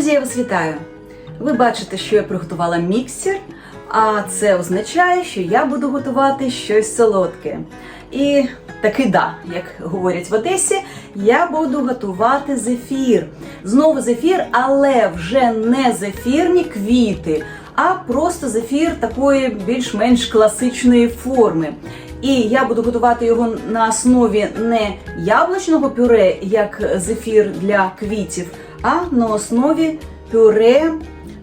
Друзі, я вас вітаю! Ви бачите, що я приготувала міксер, а це означає, що я буду готувати щось солодке. І таки да, як говорять в Одесі, я буду готувати зефір. Знову зефір, але вже не зефірні квіти, а просто зефір такої більш-менш класичної форми. І я буду готувати його на основі не яблучного пюре, як зефір для квітів, а на основі пюре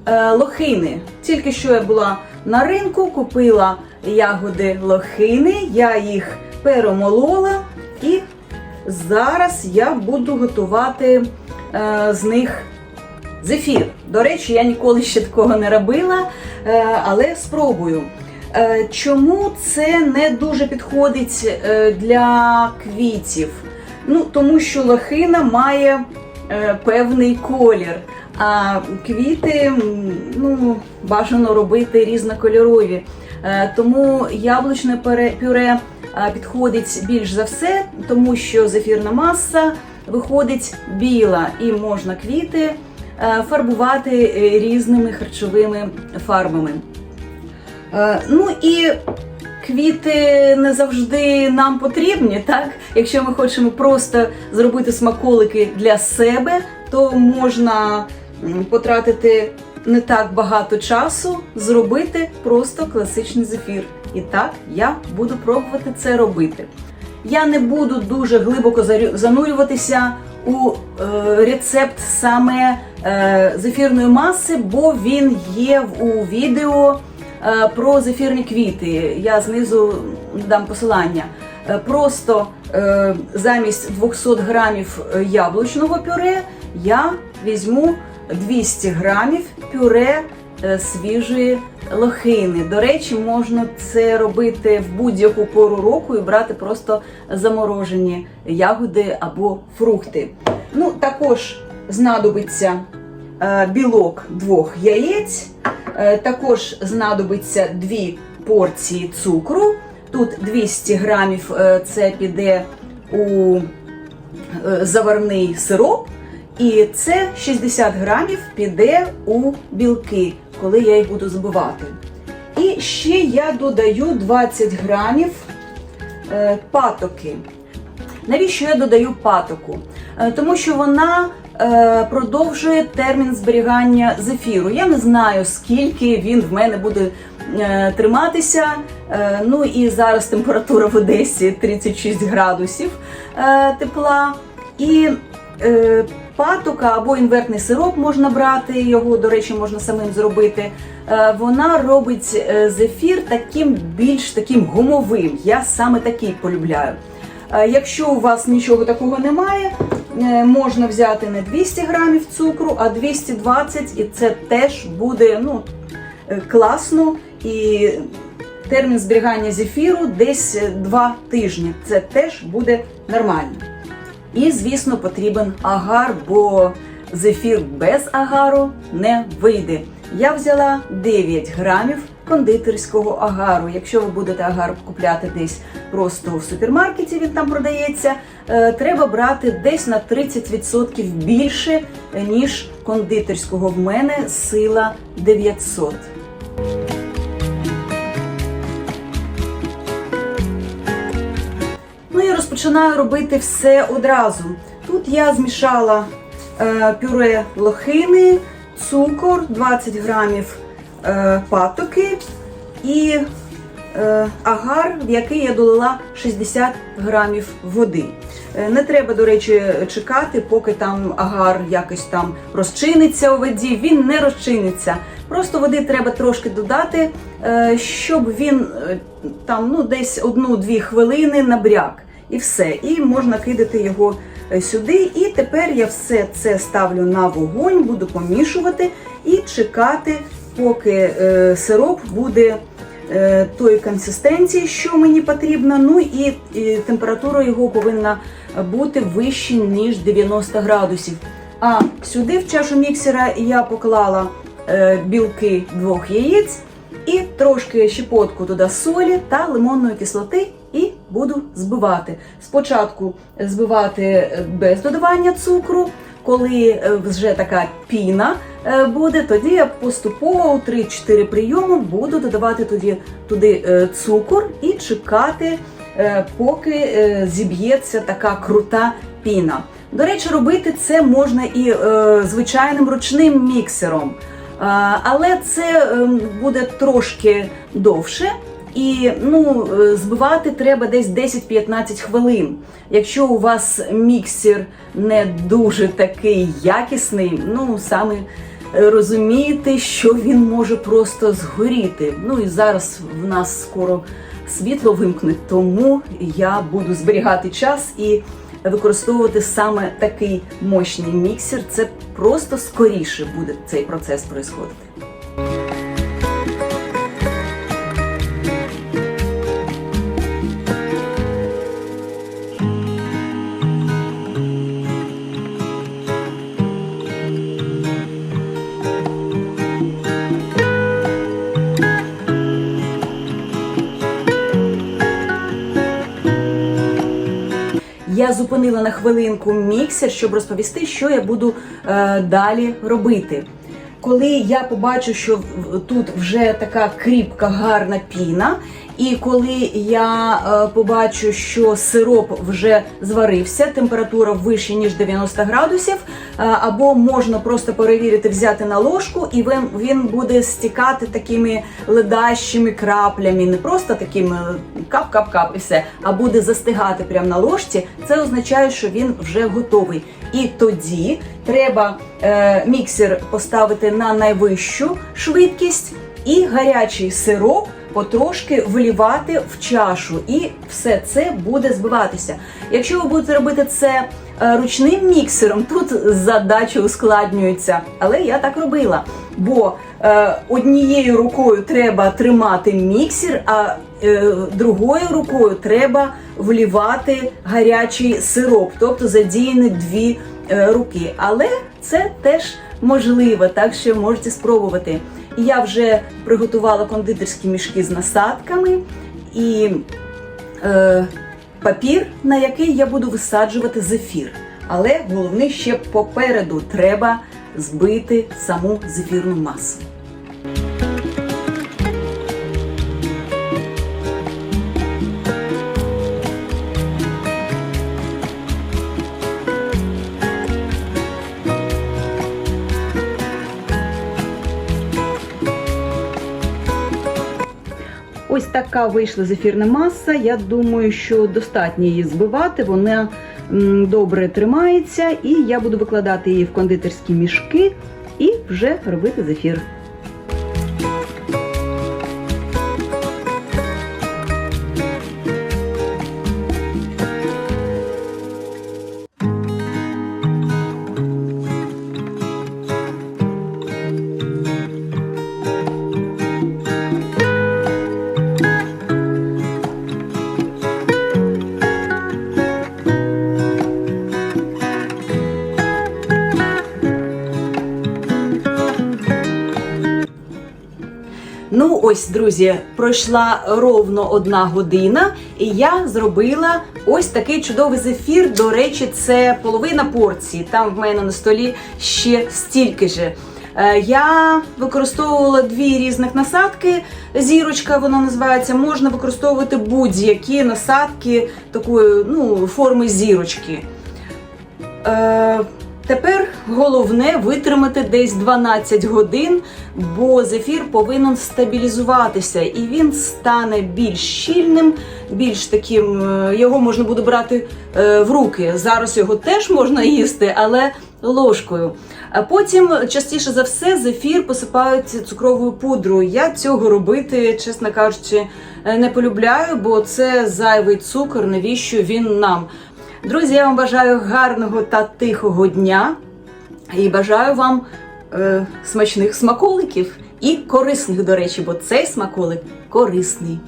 е, лохини. Тільки що я була на ринку, купила ягоди лохини, я їх перемолола, і зараз я буду готувати е, з них зефір. До речі, я ніколи ще такого не робила, е, але спробую. Чому це не дуже підходить для квітів? Ну, тому що лохина має певний колір, а квіти ну, бажано робити різнокольорові. Е, Тому яблучне пюре е, підходить більш за все, тому що зефірна маса виходить біла і можна квіти е, фарбувати е, різними харчовими фарбами. Е, Ну і квіти не завжди нам потрібні, так? Якщо ми хочемо просто зробити смаколики для себе, то можна потратити не так багато часу, зробити просто класичний зефір. І так я буду пробувати це робити. Я не буду дуже глибоко занурюватися у е, рецепт саме е, зефірної маси, бо він є в- у відео про зефірні квіти. Я знизу дам посилання. Е, Просто е, замість 200 грамів е, яблучного пюре я візьму 200 грамів пюре е, свіжої лохини. До речі, можна це робити в будь-яку пору року і брати просто заморожені ягоди або фрукти. Ну, також знадобиться е, білок двох яєць, е, також знадобиться дві порції цукру. Тут 200 грамів е, це піде у е, заварний сироп, і це 60 грамів піде у білки, коли я їх буду збивати. І ще я додаю 20 грамів е, патоки. Навіщо я додаю патоку? Е, Тому що вона е, продовжує термін зберігання зефіру. Я не знаю, скільки він в мене буде е, триматися. Е, ну і зараз температура в Одесі 36 градусів е, тепла. І е, патока або інвертний сироп можна брати, його, до речі, можна самим зробити. Е, вона робить е, зефір таким більш таким гумовим. Я саме такий полюбляю. Е, Якщо у вас нічого такого немає, е, можна взяти не 200 грамів цукру, а 220, і це теж буде ну, е, класно. І термін зберігання зефіру десь 2 тижні. Це теж буде нормально. І, звісно, потрібен агар, бо зефір без агару не вийде. Я взяла 9 грамів кондитерського агару. Якщо ви будете агар купляти десь просто в супермаркеті, він там продається, е, треба брати десь на 30% більше, ніж кондитерського. В мене сила 900. Ну і розпочинаю робити все одразу. Тут я змішала е, пюре лохини, цукор, 20 грамів патоки і е, агар, в який я долила 60 грамів води. Е, Не треба, до речі, чекати, поки там агар якось там розчиниться у воді. Він не розчиниться. Просто води треба трошки додати, е, щоб він е, там ну, десь одну-дві хвилини набряк. І все. І можна кидати його е, сюди. І тепер я все це ставлю на вогонь, буду помішувати і чекати, поки е, сироп буде е, тої консистенції, що мені потрібно. Ну і, температура його повинна бути вища, ніж 90 градусів. А сюди в чашу міксера я поклала е, білки двох яєць і трошки щепотку туди солі та лимонної кислоти і буду збивати. Спочатку збивати без додавання цукру, коли е, вже така піна е, буде, тоді я поступово у 3-4 прийоми буду додавати тоді туди е, цукор і чекати, поки зіб'ється така крута піна. До речі, робити це можна і звичайним ручним міксером. Але це ем, буде трошки довше. І ну, е, збивати треба десь 10-15 хвилин. Якщо у вас міксер не дуже такий якісний, ну саме розумієте, що він може просто згоріти. Ну і зараз в нас скоро світло вимкнуть, тому я буду зберігати час і використовувати саме такий мощний міксер. Це просто скоріше буде цей процес происходити. Я зупинила на хвилинку міксер, щоб розповісти, що я буду е, далі робити. Коли я побачу, що тут вже така кріпка, гарна піна, і коли я е, побачу, що сироп вже зварився, температура вища ніж 90 градусів, е, або можна просто перевірити, взяти на ложку, і він, буде стікати такими ледащими краплями, не просто такими кап-кап-кап і все, а буде застигати прямо на ложці. Це означає, що він вже готовий. І тоді треба е, міксер поставити на найвищу швидкість і гарячий сироп потрошки вилівати в чашу, і все це буде збиватися. Якщо ви будете робити це е, ручним міксером, тут задача ускладнюється. Але я так робила. Бо е, однією рукою треба тримати міксер, а е, другою рукою треба вливати гарячий сироп, тобто задіяні дві е, руки. Але це теж можливо, так що можете спробувати. Я вже приготувала кондитерські мішки з насадками і е, папір, на який я буду висаджувати зефір. Але головне ще попереду треба збити саму зефірну масу. Така вийшла зефірна маса. Я думаю, що достатньо її збивати. Вона добре тримається, і я буду викладати її в кондитерські мішки і вже робити зефір. Ось, друзі, пройшла ровно одна година, і я зробила ось такий чудовий зефір. До речі, це половина порції. Там в мене на столі ще стільки же. Е, Я використовувала дві різних насадки. Зірочка вона називається. Можна використовувати будь-які насадки такої ну, форми зірочки. Тепер головне витримати десь 12 годин, бо зефір повинен стабілізуватися і він стане більш щільним, більш таким. е, Його можна буде брати е, в руки. Зараз його теж можна їсти, але ложкою. А потім, частіше за все, зефір посипають цукровою пудрою. Я цього робити, чесно кажучи, е, не полюбляю, бо це зайвий цукор. Навіщо він нам? Друзі, я вам бажаю гарного та тихого дня і бажаю вам е, смачних смаколиків і корисних, до речі, бо цей смаколик корисний.